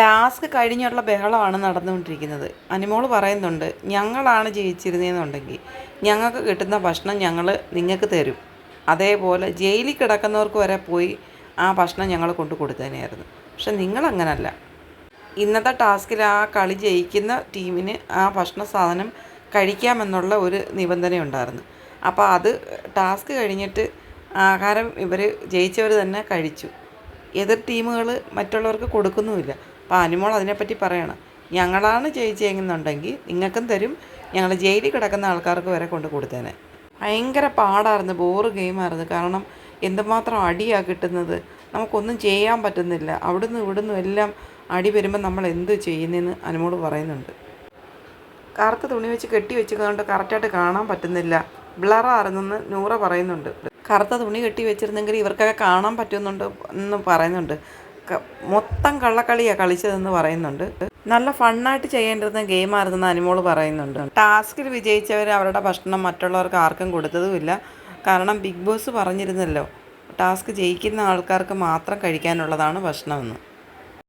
Task കഴിഞ്ഞുള്ള ബഹളമാണ് നടന്നുകൊണ്ടിരിക്കുന്നത്. അനിമോൾ പറയുന്നുണ്ട് ഞങ്ങളാണ് ജയിച്ചിരുന്നതെന്നുണ്ടെങ്കിൽ ഞങ്ങൾക്ക് കിട്ടുന്ന ഭക്ഷണം ഞങ്ങൾ നിങ്ങൾക്ക് തരും. അതേപോലെ ജയിലിൽ കിടക്കുന്നവർക്ക് വരെ പോയി ആ ഭക്ഷണം ഞങ്ങൾ കൊണ്ടു കൊടുത്തതിനായിരുന്നു പക്ഷെ നിങ്ങളങ്ങനല്ല. ഇന്നത്തെ ടാസ്കിൽ ആ കളി ജയിക്കുന്ന ടീമിന് ആ ഭക്ഷണ സാധനം കഴിക്കാമെന്നുള്ള ഒരു നിബന്ധന ഉണ്ടായിരുന്നു അപ്പോൾ അത് ടാസ്ക് കഴിഞ്ഞിട്ട് ആഹാരം ഇവർ ജയിച്ചവർ തന്നെ കഴിച്ചു. എതിർ ടീമുകൾ മറ്റുള്ളവർക്ക് കൊടുക്കുന്നുമില്ല. അപ്പോൾ അനുമോൾ അതിനെപ്പറ്റി പറയണം ഞങ്ങളാണ് ജയിച്ചെന്നുണ്ടെങ്കിൽ നിങ്ങൾക്കും തരും. ഞങ്ങൾ ജയിലിൽ കിടക്കുന്ന ആൾക്കാർക്ക് വരെ കൊണ്ട് കൊടുത്തേനെ. ഭയങ്കര പാടായിരുന്നു ബോറ് ഗെയിമായിരുന്നു കാരണം എന്തുമാത്രം അടിയാണ് കിട്ടുന്നത്? നമുക്കൊന്നും ചെയ്യാൻ പറ്റുന്നില്ല. അവിടുന്ന് ഇവിടുന്ന് എല്ലാം അടി വരുമ്പോൾ നമ്മൾ എന്ത് ചെയ്യുന്നതെന്ന് അനുമോട് പറയുന്നുണ്ട്. കറുത്ത തുണി വെച്ച് കെട്ടി വെച്ചതുകൊണ്ട് കറക്റ്റായിട്ട് കാണാൻ പറ്റുന്നില്ല. ബ്ലറായിരുന്നെന്ന് നൂറ പറയുന്നുണ്ട്. കറുത്ത തുണി കെട്ടി വെച്ചിരുന്നെങ്കിൽ ഇവർക്കൊക്കെ കാണാൻ പറ്റുന്നുണ്ട് എന്ന് പറയുന്നുണ്ട്. മൊത്തം കള്ളക്കളിയാണ് കളിച്ചതെന്ന് പറയുന്നുണ്ട്. നല്ല ഫണ്ണായിട്ട് ചെയ്യേണ്ടിരുന്ന ഗെയിമായിരുന്നെന്ന് അനുമോൾ പറയുന്നുണ്ട്. ടാസ്കിൽ വിജയിച്ചവർ അവരുടെ ഭക്ഷണം മറ്റുള്ളവർക്ക് ആർക്കും കൊടുത്തതുമില്ല. കാരണം ബിഗ് ബോസ് പറഞ്ഞിരുന്നല്ലോ ടാസ്ക് ജയിക്കുന്ന ആൾക്കാർക്ക് മാത്രം കഴിക്കാനുള്ളതാണ് ഭക്ഷണമെന്ന്.